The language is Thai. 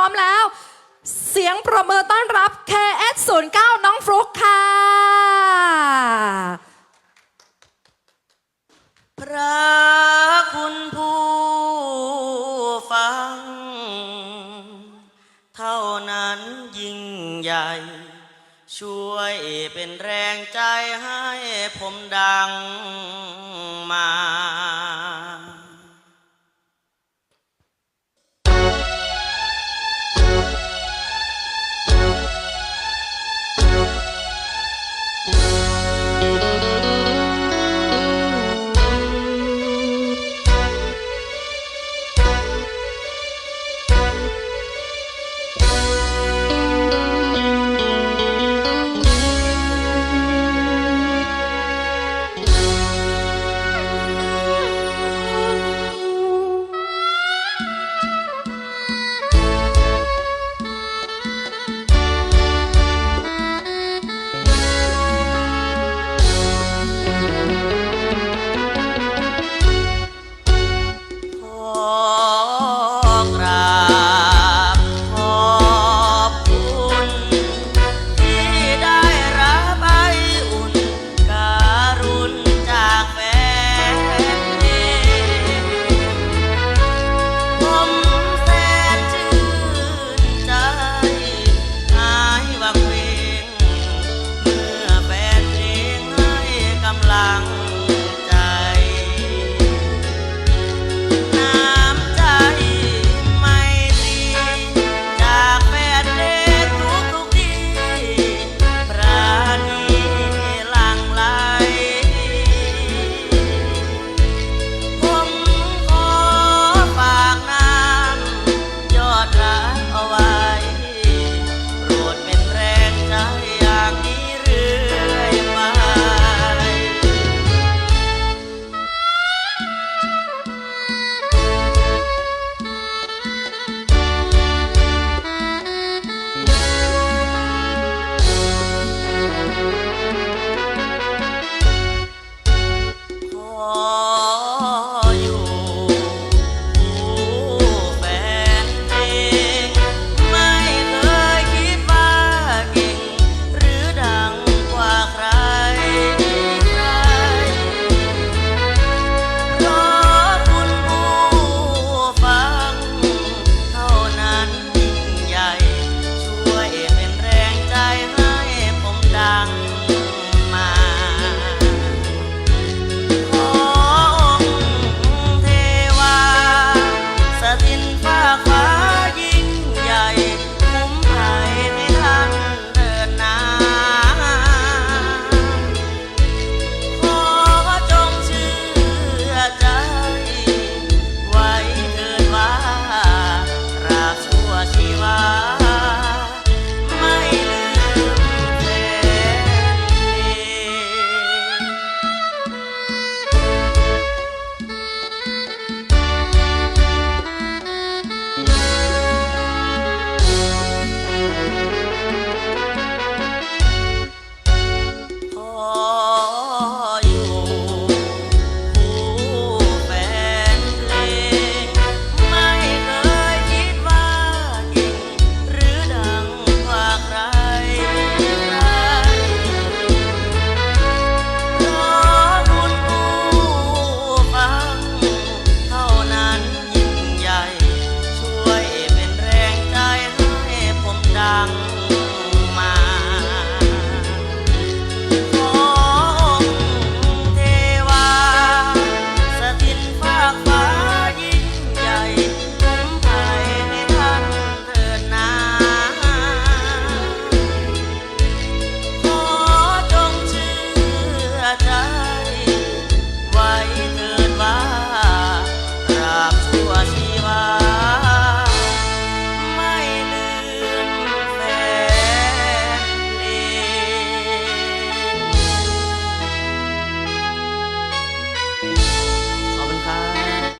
ร้อมแล้ว เสียงประเมินต้อนรับ KS09 น้องฟลุกค่ะ พระคุณผู้ฟัง เท่านั้นยิ่งใหญ่ ช่วยเป็นแรงใจให้ผมดังมา